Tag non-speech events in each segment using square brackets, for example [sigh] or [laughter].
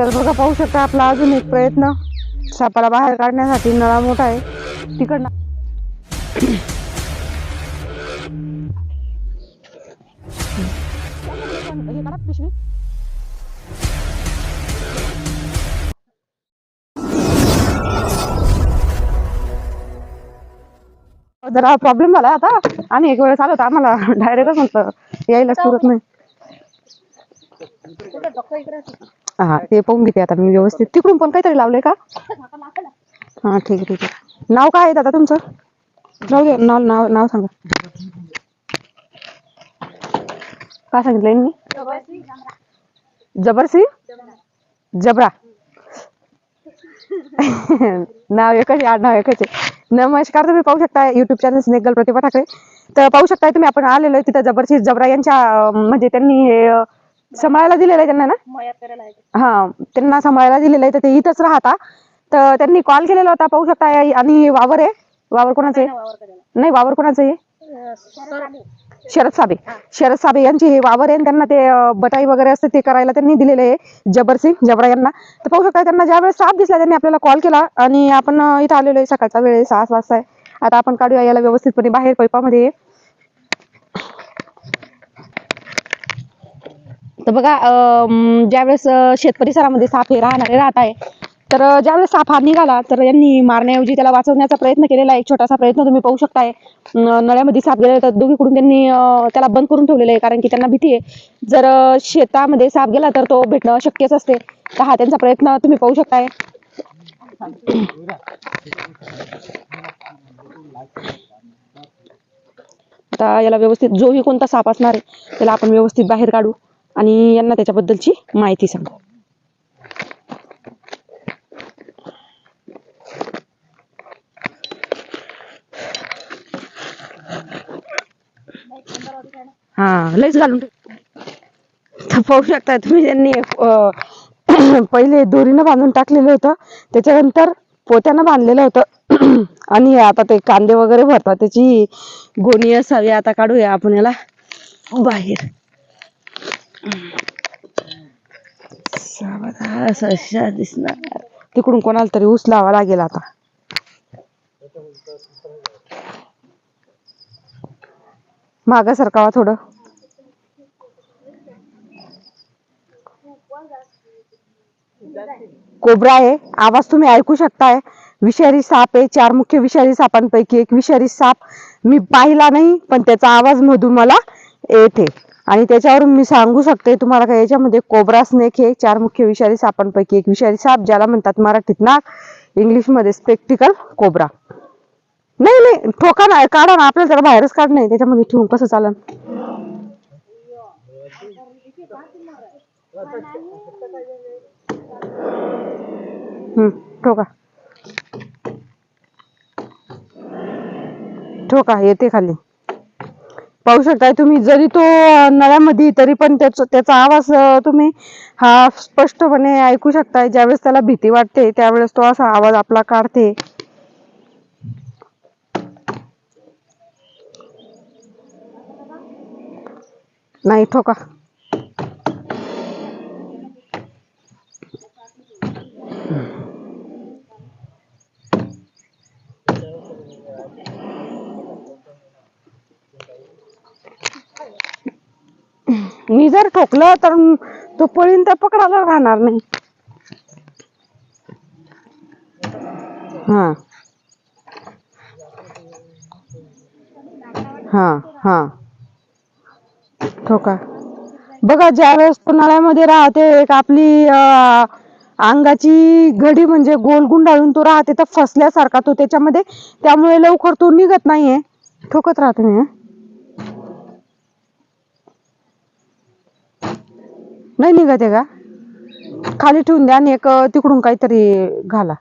तर बघा पाहू शकता आपला अजून एक प्रयत्न. सापाला बाहेर काढण्यासाठी नळा मोठा आहे. तिकडनं जरा प्रॉब्लेम झाला आता. आणि एक वेळेस आलो होतो आम्हाला डायरेक्टच म्हटलं यायला सुरत नाही. हा ते पाहून घेते आता मी व्यवस्थित. तिकडून पण काहीतरी लावलंय का? हा ठीक आहे ठीक आहे. नाव काय आहे दादा तुमचं? जाऊ दे नाव नाव नाव सांगा. काय सांगितलं यांनी? जबरसी जबरा. नाव एकच आडनाव एकच आहे. नमस्कार तुम्ही पाहू शकता युट्यूब चॅनल स्नेगल प्रतिभा ठाकरे. तर पाहू शकता तुम्ही आपण आलेलो आहे तिथं जबरसी जबरा यांच्या अं, म्हणजे त्यांनी हे अं, सांभाळायला दिलेलं आहे त्यांना ना? हा त्यांना सांभाळायला दिलेलं आहे तर ते इथंच राहता. तर त्यांनी कॉल केलेला होता पाहू शकता या- आणि वावर आहे? वावर कोणाचं आहे? नाही वावर कोणाचं आहे? शरद साबे. शरद साबे यांची हे वावर आहे आणि त्यांना ते अं, बटाई वगैरे असते ते करायला त्यांनी दिलेले आहे जबरसिंग जबरा यांना. तर पाहू शकता त्यांना ज्यावेळेस साप दिसला त्यांनी आपल्याला कॉल केला आणि आपण अं, इथं आलेलो आहे सकाळचा वेळ आहे सहा वाजता आहे. आता आपण काढूया याला व्यवस्थितपणे बाहेर पैपामध्ये. तर बघा अं, ज्यावेळेस शेत परिसरामध्ये साप हे राहणारे राहत आहे तर ज्यावेळेस साप हा निघाला तर यांनी मारण्याऐवजी त्याला वाचवण्याचा प्रयत्न केलेला आहे. एक छोटासा प्रयत्न तुम्ही पाहू शकताय. नळ्यामध्ये साप गेला तर दोघीकडून त्यांनी त्याला बंद करून ठेवलेलं आहे कारण की त्यांना भीती आहे. जर शेतामध्ये साप गेला तर तो भेटणं शक्यच असते. तर हा त्यांचा प्रयत्न तुम्ही पाहू शकताय. आता याला व्यवस्थित जोही कोणता साप असणार आहे त्याला आपण व्यवस्थित बाहेर काढू. आणि यांना त्याच्याबद्दलची माहिती सांगू. हा लयच घालून पाहू शकता तुम्ही त्यांनी पहिले दोरीनं बांधून टाकलेलं होतं. त्याच्यानंतर पोत्यानं बांधलेलं होतं. आणि आता ते कांदे वगैरे भरतात. त्याची गोणी असावी आता काढूया आपण याला बाहेर. सावधान दिसणार. तिकडून कोणाला तरी ऊस लावा लागेल आता. माग सरकावा थोडं. कोबरा आहे. आवाज तुम्ही ऐकू शकताय. विषारी साप आहे. चार मुख्य विषारी सापांपैकी एक विषारी साप. मी पाहिला नाही पण त्याचा आवाज मधून मला येते. आणि त्याच्यावरून मी सांगू शकते तुम्हाला काय याच्यामध्ये कोबरा स्नेक हे चार मुख्य विषारी सापांपैकी एक विषारी साप ज्याला म्हणतात मराठीत नाक इंग्लिशमध्ये स्पेक्टिकल कोबरा नाही नाही ठोका नाही काढा ना आपल्याला त्याला बाहेरच काढ नाही त्याच्यामध्ये ठेवून कसं चालन ठोका. ठोका येते खाली. पाहू शकताय तुम्ही जरी तो नळ्यामध्ये तरी पण त्याचा त्याचा आवाज तुम्ही हा स्पष्टपणे ऐकू शकताय. ज्यावेळेस त्याला भीती वाटते त्यावेळेस तो असा आवाज आपला काढते. नाही ठोका. मी जर ठोकलं तर तो पळीन तर पकडायला राहणार नाही. हा. हा हा. ठोका. बघा ज्या वेळेस तो राहते एक आपली अंगाची घडी म्हणजे गोल गुंडाळून तो राहते तर फसल्यासारखा तो त्याच्यामध्ये त्यामुळे लवकर तो निघत नाहीये. ठोकत राहतो मी नाही निघत आहे का खाली ठेवून द्या आणि एक तिकडून काहीतरी घाला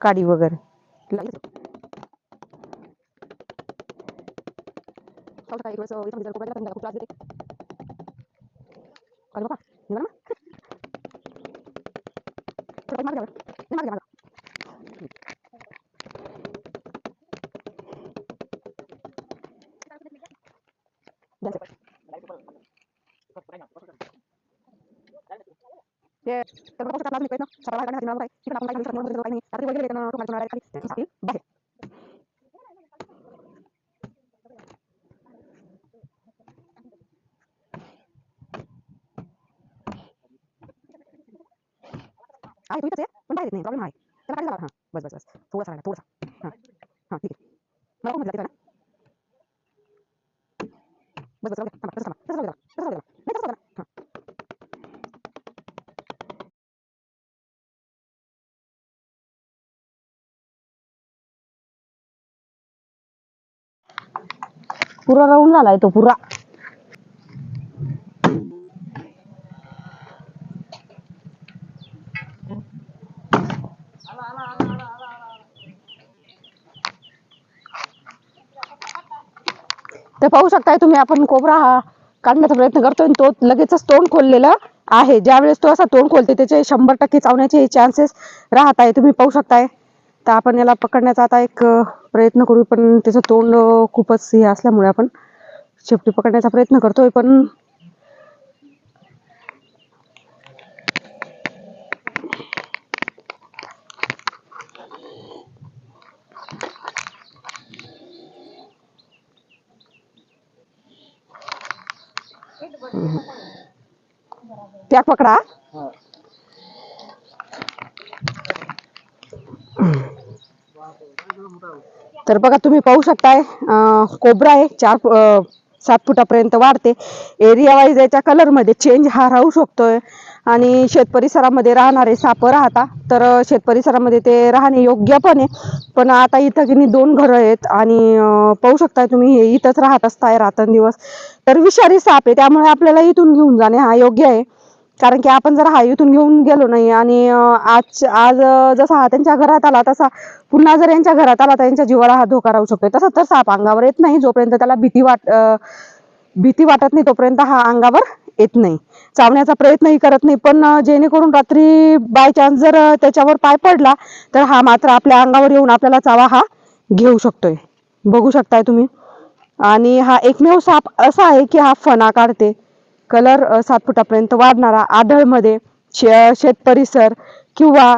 काडी वगैरे बाबा ते तर बघू शकता अजून एक प्रयत्न सकाळला आहे तिकडे आपण काही नाही, काही नाही बाहेर आहे तू पण बाहेर नाही प्रॉब्लेम आहे त्याला काढायला लावा हां बस बस बस थोडासा राहिला थोडासा हां हां ठीक आहे मला कोण म्हटलं बस बस राहू द्या. थांबा तसंच थांबा तसंच राहू पुरा राहून झालाय तो पुरा. तर पाहू शकताय तुम्ही आपण कोबरा हा काढण्याचा प्रयत्न करतोय तो लगेचच तोंड खोललेला आहे. ज्यावेळेस तो असा तोंड खोलते त्याचे शंभर टक्के चावण्याचे चान्सेस राहत आहे. तुम्ही पाहू शकताय. तर आपण याला पकडण्याचा आता एक प्रयत्न करू पण त्याचं तोंड खूपच हे असल्यामुळे आपण शेपटी पकडण्याचा प्रयत्न करतोय. पण त्या पकडा. तर बघा तुम्ही पाहू शकताय कोबरा आहे चार सात फुटापर्यंत वाढते. एरिया वाईज याच्या कलरमध्ये चेंज हा राहू शकतोय. आणि शेत परिसरामध्ये राहणारे साप राहता तर शेत परिसरामध्ये ते राहणे योग्य पण आहे. पण आता इथं की नाही दोन घरं आहेत आणि पाहू शकताय तुम्ही हे इथंच राहत असताय रात्रंदिवस तर विषारी साप आहे त्यामुळे आपल्याला इथून घेऊन जाणे हा योग्य आहे. कारण की आपण जर हा इथून घेऊन गेलो नाही आणि आज आज जसा हा त्यांच्या घरात आला तसा पुन्हा जर यांच्या घरात आला तर यांच्या जीवाला हा धोका राहू शकतो तसा तर साप अंगावर येत नाही जोपर्यंत त्याला भीती वाट भीती वाटत नाही तोपर्यंत हा अंगावर येत नाही. चावण्याचा प्रयत्नही करत नाही. पण जेणेकरून रात्री बाय चान्स जर त्याच्यावर पाय पडला तर हा मात्र आपल्या अंगावर येऊन आपल्याला चावा हा घेऊ शकतोय. बघू शकताय तुम्ही. आणि हा एकमेव साप असा आहे की हा फणा काढते. कलर सात फुटापर्यंत वाढणारा आढळमध्ये शे शेत परिसर किंवा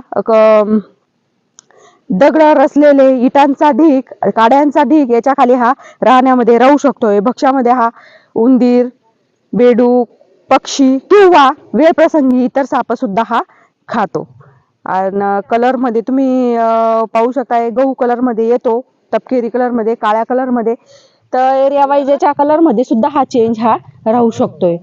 दगड रचलेले इटांचा ढीक काड्यांचा ढीक याच्या खाली हा राहण्यामध्ये राहू शकतोय. भक्ष्यामध्ये हा उंदीर बेडूक पक्षी किंवा वेळप्रसंगी इतर साप सुद्धा हा खातो. आणि कलरमध्ये तुम्ही पाहू शकताय गहू कलरमध्ये येतो तपकिरी कलरमध्ये काळ्या कलरमध्ये तर एरिया वाईजच्या कलरमध्ये कलरमध्ये सुद्धा हा चेंज हा राहू शकतोय.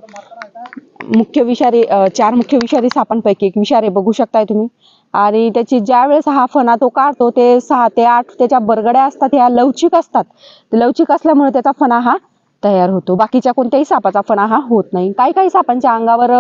मुख्य विषारी चार मुख्य विषारी सापांपैकी एक विषारी बघू शकताय तुम्ही. आणि त्याची ज्या वेळेस हा फणा तो काढतो ते सहा ते आठ त्याच्या बरगड्या असतात ह्या लवचिक असतात. लवचिक असल्यामुळे त्याचा फणा हा तयार होतो. बाकीच्या कोणत्याही सापाचा फणा हा होत नाही. काही काही सापांच्या अंगावर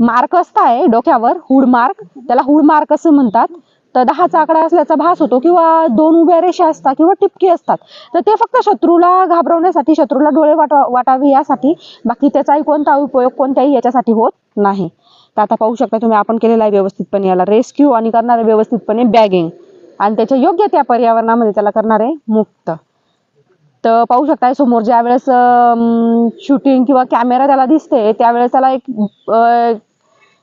मार्क असताय डोक्यावर हुड मार्क. त्याला हुड मार्क असं म्हणतात. तर दहाचा आकडा असल्याचा भास होतो किंवा दोन उभ्या रेषा असतात किंवा टिपकी असतात तर ते फक्त शत्रूला घाबरवण्यासाठी शत्रूला डोळे वाटा वाटावे यासाठी बाकी त्याचाही कोणता उपयोग कोणत्याही याच्यासाठी होत नाही. तर आता पाहू शकता तुम्ही आपण केलेला आहे व्यवस्थितपणे याला रेस्क्यू आणि करणारे व्यवस्थितपणे बॅगिंग आणि त्याच्या योग्य त्या पर्यावरणामध्ये त्याला करणारे मुक्त. तर पाहू शकताय समोर ज्या वेळेस शूटिंग किंवा कॅमेरा त्याला दिसते त्यावेळेस त्याला एक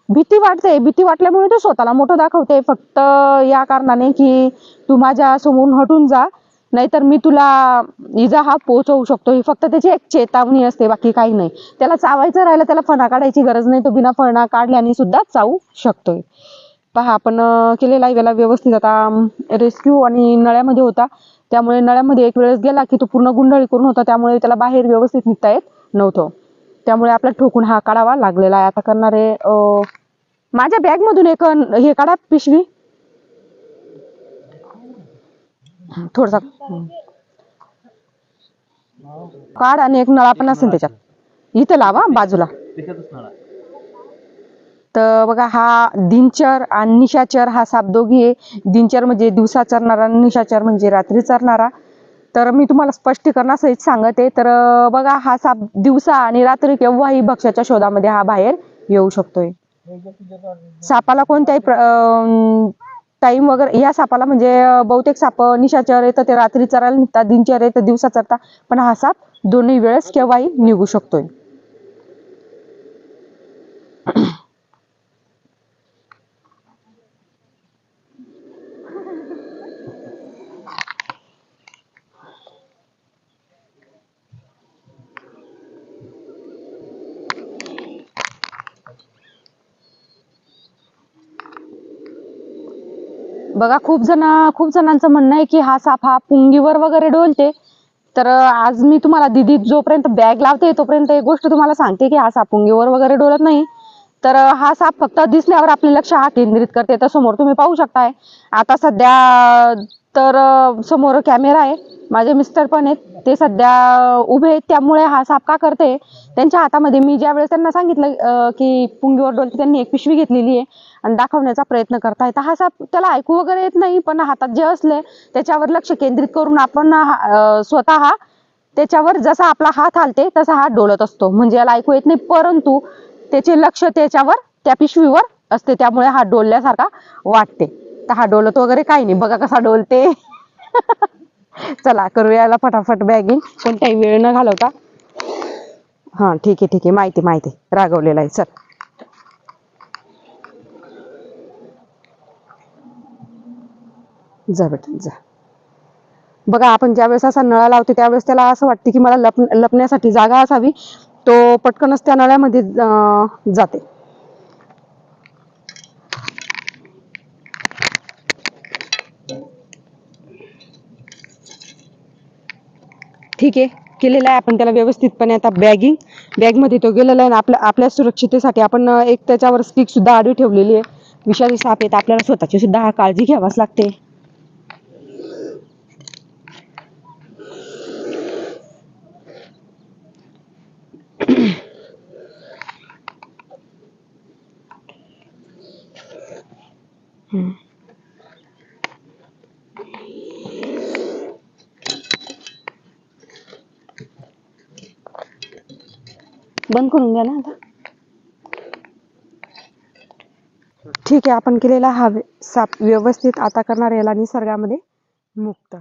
भीती वाटते. भीती वाटल्यामुळे तो स्वतःला मोठं दाखवते. फक्त या कारणाने की तू माझ्या समोरून हटून जा. नाहीतर मी तुला इजा हा पोहोचवू शकतो. ही फक्त त्याची एक चेतावणी असते बाकी काही नाही. त्याला चावायचं राहिलं त्याला फणा काढायची गरज नाही. तो बिना फणा काढल्याने सुद्धा चावू शकतोय. पहा आपण केलेला आहे. याला व्यवस्थित आता रेस्क्यू आणि नळ्यामध्ये होता. त्यामुळे नळ्यामध्ये एक वेळेस गेला की तो पूर्ण गुंडळी करून होता. त्यामुळे त्याला बाहेर व्यवस्थित निघता येत नव्हतं. त्यामुळे आपला ठोकून हा काढावा लागलेला आहे. आता करणारे माझ्या बॅग मधून एक हे काढा पिशवी. थोडसा. काढ आणि एक नळा पण असेल त्याच्यात. इथं लावा बाजूला. तर बघा हा दिनचर आणि निशाचर हा साप दोघी आहे. दिनचर म्हणजे दिवसा चरणारा आणि निशाचर म्हणजे रात्री चरणारा. तर मी तुम्हाला स्पष्टीकरणासहित सांगते. तर बघा हा साप दिवसा आणि रात्री केव्हाही भक्ष्याच्या शोधामध्ये हा बाहेर येऊ शकतोय. सापाला कोणत्याही टाइम वगैरे या सापाला म्हणजे बहुतेक साप निशाचर येतं ते रात्री चरायला निघतात दिनचर येतं दिवसा चरतात. पण हा साप दोन्ही वेळेस केव्हाही निघू शकतोय. बघा खूप जण खूप जणांचं म्हणणं आहे की हा साप हा पुंगीवर वगैरे डोलते. तर आज मी तुम्हाला दिदी जोपर्यंत बॅग लावते तोपर्यंत एक गोष्ट तुम्हाला सांगते की हा साप पुंगीवर वगैरे डोलत नाही. तर हा साप फक्त दिसल्यावर आपले लक्ष हा केंद्रित करते. तर समोर तुम्ही पाहू शकताय. आता सध्या तर समोर कॅमेरा आहे. माझे मिस्टर पण आहेत. ते सध्या उभे आहेत. त्यामुळे हा साप का करते? त्यांच्या हातामध्ये मी ज्या वेळेस त्यांना सांगितलं की पुंगीवर डोलते त्यांनी एक पिशवी घेतलेली आहे. आणि दाखवण्याचा प्रयत्न करतायत. तर हा साप त्याला ऐकू वगैरे येत नाही पण हातात जे असले त्याच्यावर लक्ष केंद्रित करून आपण स्वतः त्याच्यावर जसा आपला हात हालते तसा हात डोलत असतो. म्हणजे याला ऐकू येत नाही परंतु त्याचे लक्ष त्याच्यावर त्या पिशवीवर असते. त्यामुळे हात डोलल्यासारखा वाटते. तर हा डोलत वगैरे काही नाही. बघा कसा डोलते. [laughs] चला करूयाला याला फटाफट बॅगिंग कोणताही वेळ न घालवता. हा ठीक आहे ठीक आहे. माहिती माहिती. रागवलेला आहे. चल. जा बेटा जा. बघा आपण ज्यावेळेस असा नळा लावते त्यावेळेस त्याला असं वाटते की मला लप लपण्यासाठी जागा असावी तो पटकनच त्या नळ्यामध्ये जाते. ठीक आहे केलेलं आहे आपण त्याला व्यवस्थितपणे आता बॅगिंग बॅगमध्ये तो गेलेला आहे आणि आपल्या आपल्या सुरक्षितेसाठी आपण एक त्याच्यावर स्टिक सुद्धा आडवी ठेवलेली आहे. विषारी साप येत आपल्याला स्वतःची सुद्धा काळजी घ्यावाच लागते. हम्म. बंद करून द्या ना आता ठीक आहे आपण केलेला हा साप व्यवस्थित आता करणार याला निसर्गामध्ये मुक्त